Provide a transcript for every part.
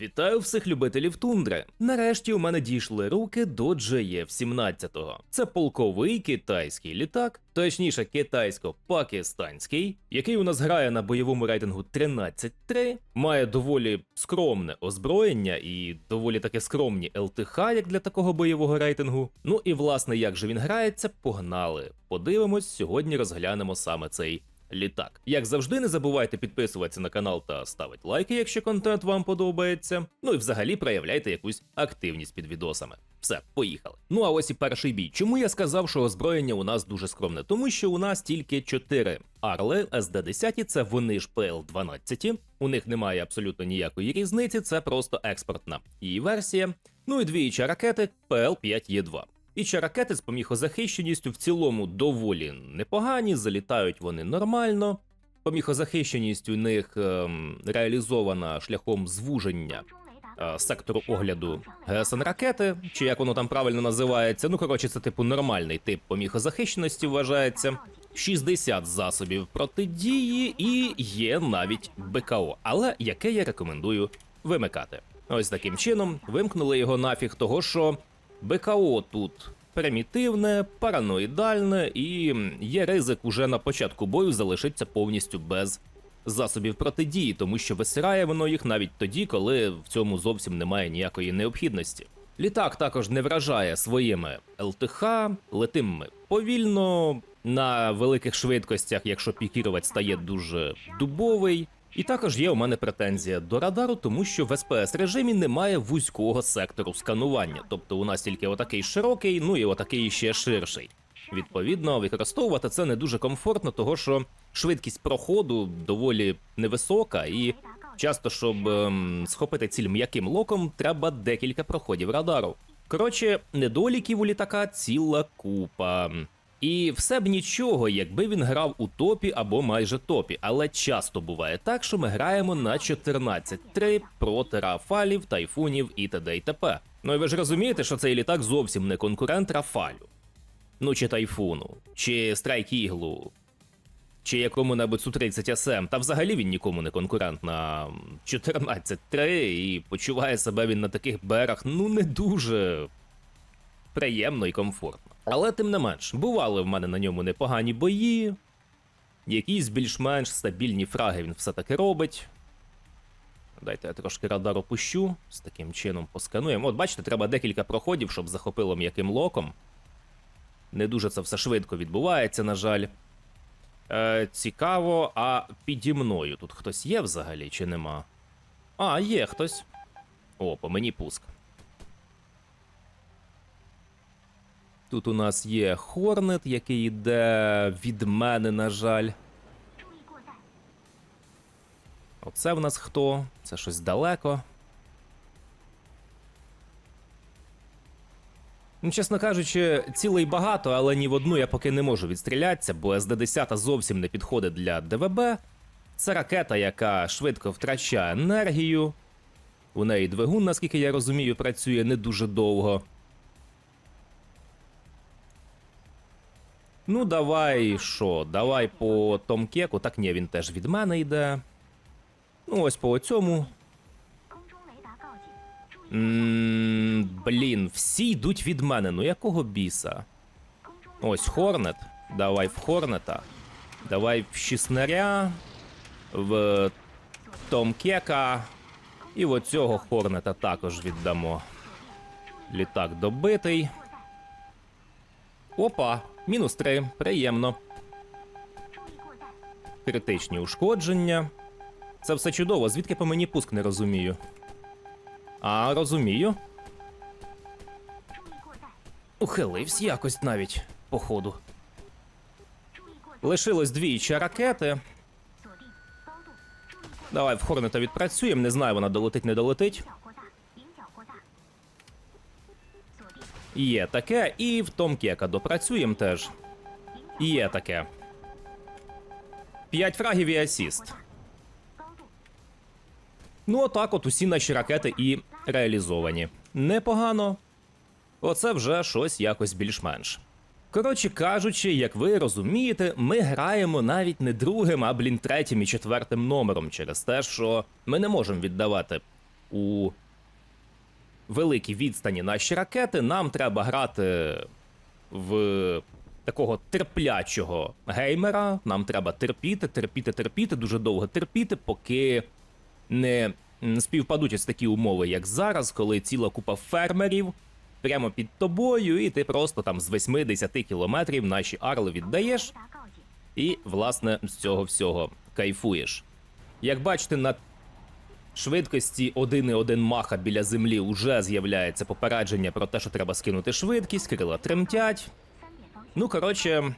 Вітаю всіх любителів тундри. Нарешті у мене дійшли руки до JF-17. Це полковий китайський літак, точніше китайсько-пакистанський, який у нас грає на бойовому рейтингу 13-3, має доволі скромне озброєння і доволі таке скромні ЛТХ, як для такого бойового рейтингу. Ну і власне, як же він грається, погнали. Подивимось, сьогодні розглянемо саме цей літак. Як завжди, не забувайте підписуватися на канал та ставити лайки, якщо контент вам подобається. Ну і взагалі проявляйте якусь активність під відосами. Все, поїхали. Ну а ось і перший бій. Чому я сказав, що озброєння у нас дуже скромне? Тому що у нас тільки 4 Арли СД-10, це вони ж ПЛ-12. У них немає абсолютно ніякої різниці, це просто експортна її версія. Ну і двічі ракети ПЛ-5Е2. І чи ракети з поміхозахищеністю в цілому доволі непогані, залітають вони нормально. Поміхозахищеність у них ем, реалізована шляхом звуження е, сектору огляду ГСН ракети, чи як воно там правильно називається. Ну коротше, це типу нормальний тип поміхозахищеності вважається. 60 засобів протидії і є навіть БКО, але яке я рекомендую вимикати. Ось таким чином вимкнули його нафіг того, що БКО тут примітивне, параноїдальне, і є ризик уже на початку бою залишиться повністю без засобів протидії, тому що висирає воно їх навіть тоді, коли в цьому зовсім немає ніякої необхідності. Літак також не вражає своїми ЛТХ, летим повільно, на великих швидкостях, якщо пікірувати стає дуже дубовий. І також є у мене претензія до радару, тому що в СПС режимі немає вузького сектору сканування. Тобто у нас тільки отакий широкий, ну і отакий ще ширший. Відповідно, використовувати це не дуже комфортно, того що швидкість проходу доволі невисока, і часто, щоб ем, схопити ціль м'яким локом, треба декілька проходів радару. Коротше, недоліків у літака ціла купа. І все б нічого, якби він грав у топі або майже топі, але часто буває так, що ми граємо на 14-3 проти рафалів, тайфунів і т.д. і т.п. Ну і ви ж розумієте, що цей літак зовсім не конкурент рафалю. Ну чи тайфуну, чи страйк іглу, чи якому-небудь Су-30 СМ, та взагалі він нікому не конкурент на 14-3 і почуває себе він на таких берах ну не дуже приємно і комфортно. Але тим не менш, бували в мене на ньому непогані бої, якісь більш-менш стабільні фраги він все-таки робить. Дайте я трошки радар опущу, з таким чином поскануємо. От бачите, треба декілька проходів, щоб захопило м'яким локом. Не дуже це все швидко відбувається, на жаль. Е, цікаво, а піді мною тут хтось є взагалі чи нема? А, є хтось. О, по мені пуск. Тут у нас є Хорнет, який йде від мене, на жаль. Оце в нас хто? Це щось далеко. Ну, чесно кажучи, цілей багато, але ні в одну я поки не можу відстрілятися, бо СД-10 зовсім не підходить для ДВБ. Це ракета, яка швидко втрачає енергію. У неї двигун, наскільки я розумію, працює не дуже довго. Ну, давай що? Давай по Томкеку. Так ні, він теж від мене йде. Ну, ось по цьому. Блін, всі йдуть від мене. Ну якого біса? Ось Хорнет. Давай в Хорнета. Давай в Шіснаря, в Томкека. І в оцього Хорнета також віддамо. Літак добитий. Опа, мінус 3, приємно. Критичні ушкодження. Це все чудово, звідки по мені пуск не розумію. А розумію. Ухилився якось навіть, походу. Лишилось двічі ракети. Давай в Хорнета відпрацюємо, не знаю, вона долетить, не долетить. Є таке, і в Томкека допрацюємо теж. Є таке. П'ять фрагів і асіст. Ну, отак от усі наші ракети і реалізовані. Непогано. Оце вже щось якось більш-менш. Коротше кажучи, як ви розумієте, ми граємо навіть не другим, а блін третім і четвертим номером через те, що ми не можемо віддавати у великій відстані наші ракети. Нам треба грати в такого терплячого геймера. Нам треба терпіти, терпіти, терпіти, дуже довго терпіти, поки не співпадуть ось такі умови, як зараз, коли ціла купа фермерів. Прямо під тобою, і ти просто там з 80 кілометрів наші арли віддаєш, і, власне, з цього всього кайфуєш. Як бачите, на Швидкості 1,1 маха біля землі вже з'являється попередження про те, що треба скинути швидкість, крила тремтять. Ну, коротше,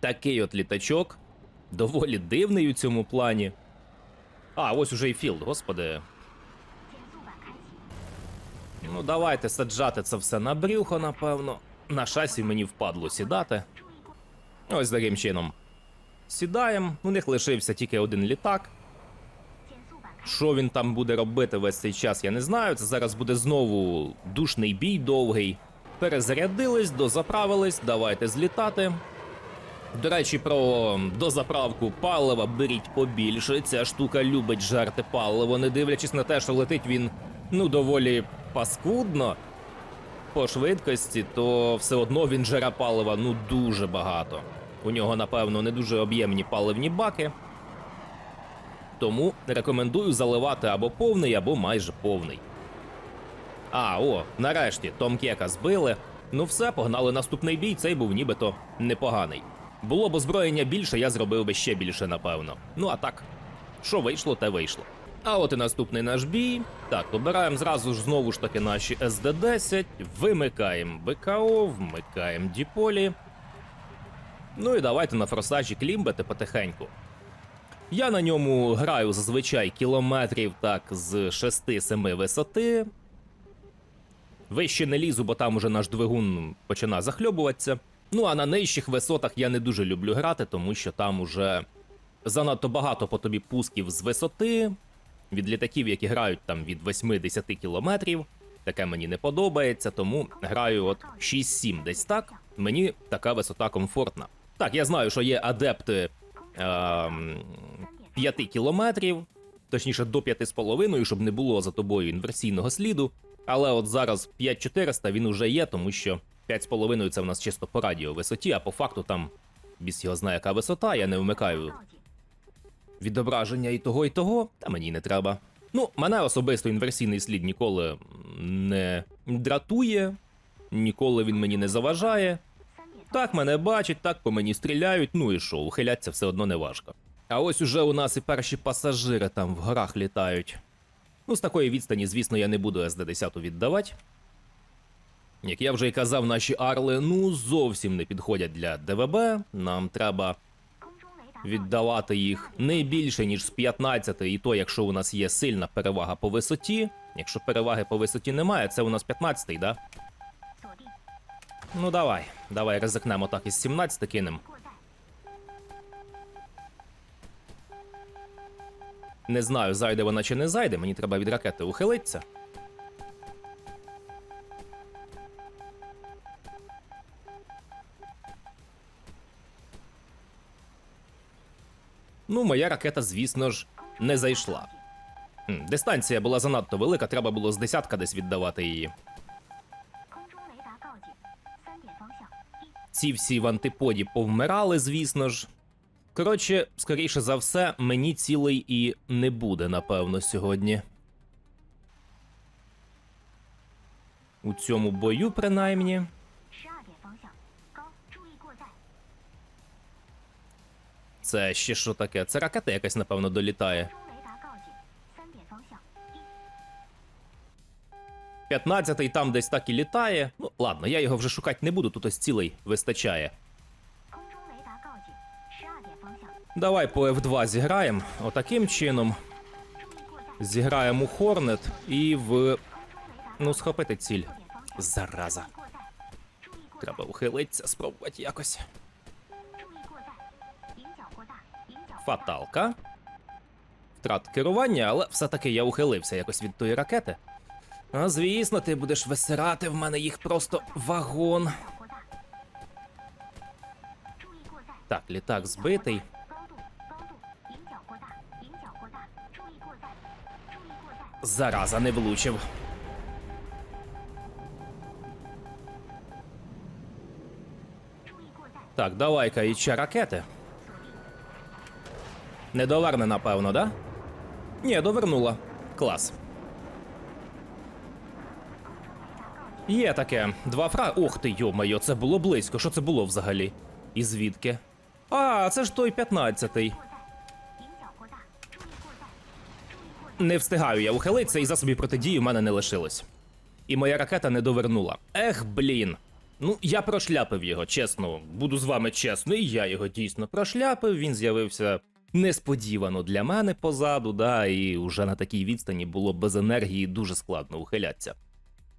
такий от літачок. Доволі дивний у цьому плані. А, ось уже і філд, господи. Ну, давайте саджати це все на брюхо, напевно. На шасі мені впадло сідати. Ось таким чином. Сідаємо. У них лишився тільки один літак. Що він там буде робити весь цей час, я не знаю. Це зараз буде знову душний бій довгий. Перезарядились, дозаправились, давайте злітати. До речі, про дозаправку палива беріть побільше. Ця штука любить жарти паливо, не дивлячись на те, що летить він ну доволі паскудно по швидкості, то все одно він жара палива ну дуже багато. У нього, напевно, не дуже об'ємні паливні баки. Тому рекомендую заливати або повний, або майже повний. А, о, нарешті Том Кека збили. Ну все, погнали наступний бій. Цей був нібито непоганий. Було б озброєння більше, я зробив би ще більше, напевно. Ну а так, що вийшло, те вийшло. А от і наступний наш бій. Так, обираємо зразу ж знову ж таки наші СД-10, вимикаємо БКО, вмикаємо Діполі. Ну і давайте на форсажі клімбити потихеньку. Я на ньому граю зазвичай кілометрів так з 6-7 висоти. Вище не лізу, бо там уже наш двигун починає захльобуватися. Ну а на нижчих висотах я не дуже люблю грати, тому що там уже занадто багато по тобі пусків з висоти. Від літаків, які грають там від 8-10 кілометрів. Таке мені не подобається, тому граю от 6-7 десь так. Мені така висота комфортна. Так, я знаю, що є адепти ем, 5 кілометрів, точніше до 5,5, щоб не було за тобою інверсійного сліду. Але от зараз 5400 він уже є, тому що 5,5 це в нас чисто по радіо висоті, а по факту там біс його знає, яка висота, я не вмикаю відображення і того, і того, та мені не треба. Ну, мене особисто інверсійний слід ніколи не дратує, ніколи він мені не заважає. Так мене бачать, так по мені стріляють, ну і що, ухилятися все одно не важко. А ось уже у нас і перші пасажири там в горах літають. Ну, з такої відстані, звісно, я не буду СД-10 віддавати. Як я вже й казав, наші арли ну зовсім не підходять для ДВБ. Нам треба віддавати їх не більше, ніж з 15, і то, якщо у нас є сильна перевага по висоті. Якщо переваги по висоті немає, це у нас 15-й, да? Ну давай, давай ризикнемо так із 17 кинемо. Не знаю, зайде вона чи не зайде, мені треба від ракети ухилитися. Ну, моя ракета, звісно ж, не зайшла. Дистанція була занадто велика, треба було з десятка десь віддавати її. Ці всі в антиподі повмирали, звісно ж. Коротше, скоріше за все, мені цілий і не буде, напевно, сьогодні. У цьому бою, принаймні. Це ще що таке? Це ракета якась, напевно, долітає. 15-й там десь так і літає. Ну, ладно, я його вже шукати не буду, тут ось цілий вистачає. Давай по F2 зіграємо. Отаким чином. Зіграємо у Хорнет і в. Ну, схопити ціль. Зараза. Треба ухилитися, спробувати якось. Фаталка. Втрат керування, але все-таки я ухилився якось від тої ракети. А звісно, ти будеш висирати в мене їх просто вагон. Так, літак збитий. Зараза не влучив. Так, давай-ка іще ракети. Не доверне, напевно, да? Ні, довернула. Клас. Є таке. Два фра. Ох ти, йо-моє, це було близько. Що це було взагалі? І звідки? А, це ж той 15-й. Не встигаю я ухилитися, і засобів протидії в мене не лишилось. І моя ракета не довернула. Ех, блін. Ну, я прошляпив його, чесно, буду з вами чесний, я його дійсно прошляпив. Він з'явився несподівано для мене позаду, да, і уже на такій відстані було без енергії дуже складно ухилятися.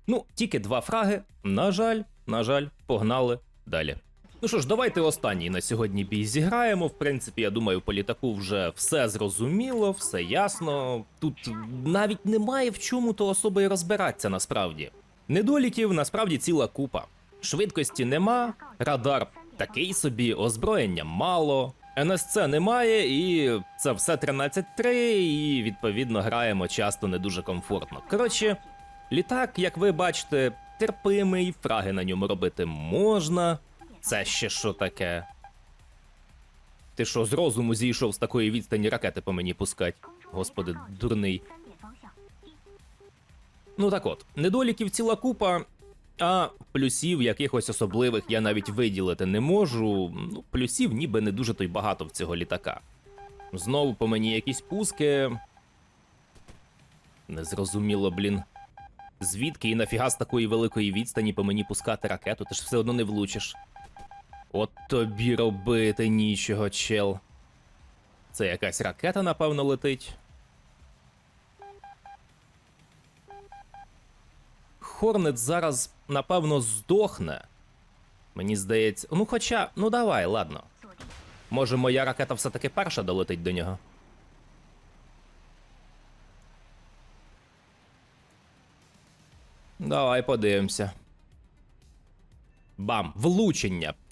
Ну, тільки два фраги. На жаль, на жаль, погнали далі. Ну що ж, давайте останній на сьогодні бій зіграємо. В принципі, я думаю, по літаку вже все зрозуміло, все ясно. Тут навіть немає в чому то особо і розбиратися насправді. Недоліків насправді ціла купа. Швидкості нема, радар такий собі, озброєння мало. НСЦ немає, і це все 13-3, і відповідно граємо часто не дуже комфортно. Коротше, літак, як ви бачите, терпимий, фраги на ньому робити можна. Це ще що таке? Ти що з розуму зійшов з такої відстані ракети по мені пускать? Господи, дурний. Ну так от, недоліків ціла купа, а плюсів якихось особливих я навіть виділити не можу. Ну, плюсів ніби не дуже то й багато в цього літака. Знову по мені якісь пуски. Незрозуміло, блін. Звідки і нафіга з такої великої відстані по мені пускати ракету? Ти ж все одно не влучиш. От тобі робити нічого, чел. Це якась ракета, напевно, летить. Хорнет зараз, напевно, здохне. Мені здається. Ну, хоча, ну давай, ладно. Може, моя ракета все-таки перша долетить до нього. Давай подивимося. Бам! Влучення.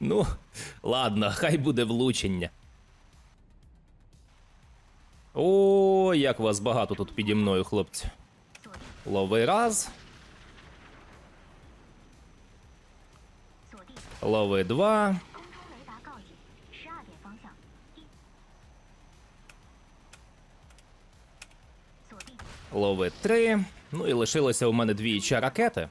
Ну, ладно, хай буде влучення. О, як вас багато тут піді мною, хлопці. Лови раз. Лови два. Лови три. Ну і лишилося у мене двічі ракети.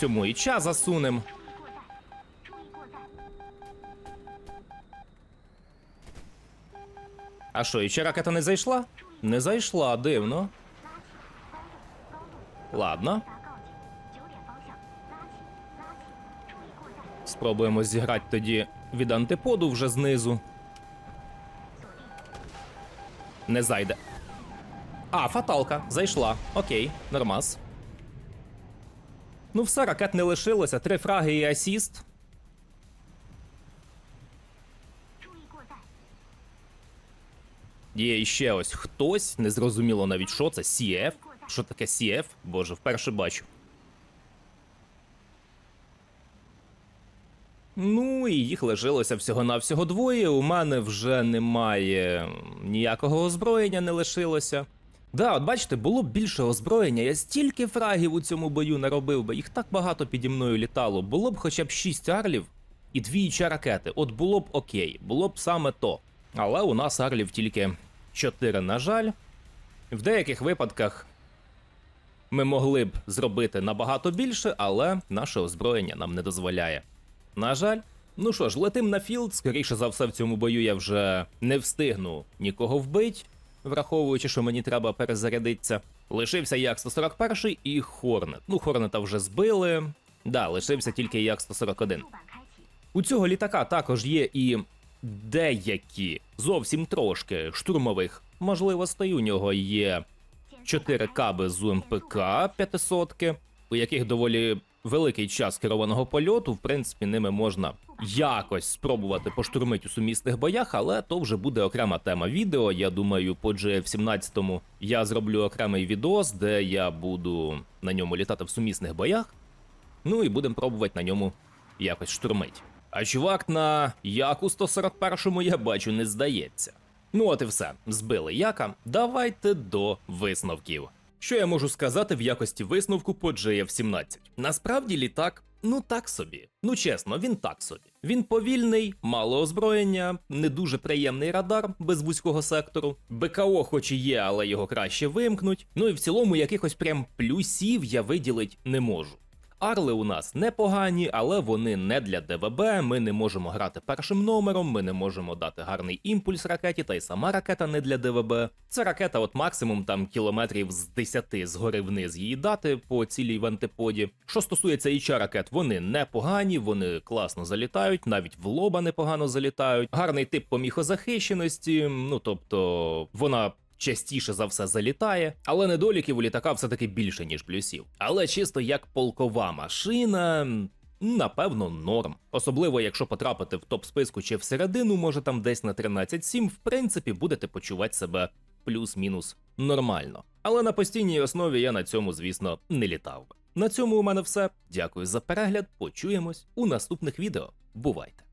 цьому і час засунем. А що, іще ракета не зайшла? Не зайшла, дивно. Ладно. Спробуємо зіграти тоді від антиподу вже знизу. Не зайде. А, фаталка. Зайшла. Окей, нормас. Ну, все, ракет не лишилося. Три фраги і асіст. Є іще ось хтось, незрозуміло навіть що це. CF. Що таке CF? Боже, вперше бачу. Ну і їх лишилося всього-навсього двоє. У мене вже немає ніякого озброєння, не лишилося. Да, от бачите, було б більше озброєння. Я стільки фрагів у цьому бою наробив би, їх так багато піді мною літало. Було б хоча б 6 арлів і двічі ракети. От було б окей, було б саме то. Але у нас арлів тільки 4, на жаль. В деяких випадках ми могли б зробити набагато більше, але наше озброєння нам не дозволяє. На жаль, ну що ж, летим на філд. Скоріше за все, в цьому бою я вже не встигну нікого вбити, враховуючи, що мені треба перезарядитися. Лишився як 141 і Хорнет. Ну, Хорнета вже збили. Да, лишився тільки як 141. У цього літака також є і деякі зовсім трошки штурмових можливостей. У нього є 4 каби з УМПК 500, у яких доволі великий час керованого польоту, в принципі, ними можна якось спробувати поштурмити у сумісних боях, але то вже буде окрема тема відео. Я думаю, по GF17 я зроблю окремий відос, де я буду на ньому літати в сумісних боях. Ну і будемо пробувати на ньому якось штурмить. А чувак на Яку 141-му я бачу не здається. Ну от і все, збили яка. Давайте до висновків. Що я можу сказати в якості висновку по JF-17? Насправді літак, ну так собі. Ну чесно, він так собі. Він повільний, мало озброєння, не дуже приємний радар без вузького сектору. БКО хоч і є, але його краще вимкнуть. Ну і в цілому якихось прям плюсів я виділить не можу. Арли у нас непогані, але вони не для ДВБ. Ми не можемо грати першим номером, ми не можемо дати гарний імпульс ракеті, та й сама ракета не для ДВБ. Це ракета, от максимум там кілометрів з 10 згори вниз її дати по цілій в антиподі. Що стосується ІЧ ракет, вони непогані, вони класно залітають, навіть в лоба непогано залітають. Гарний тип поміхозахищеності, ну тобто вона частіше за все залітає, але недоліків у літака все-таки більше, ніж плюсів. Але чисто як полкова машина. Напевно, норм. Особливо, якщо потрапити в топ списку чи всередину, може там десь на 13-7, в принципі, будете почувати себе плюс-мінус нормально. Але на постійній основі я на цьому, звісно, не літав. На цьому у мене все. Дякую за перегляд. Почуємось у наступних відео. Бувайте!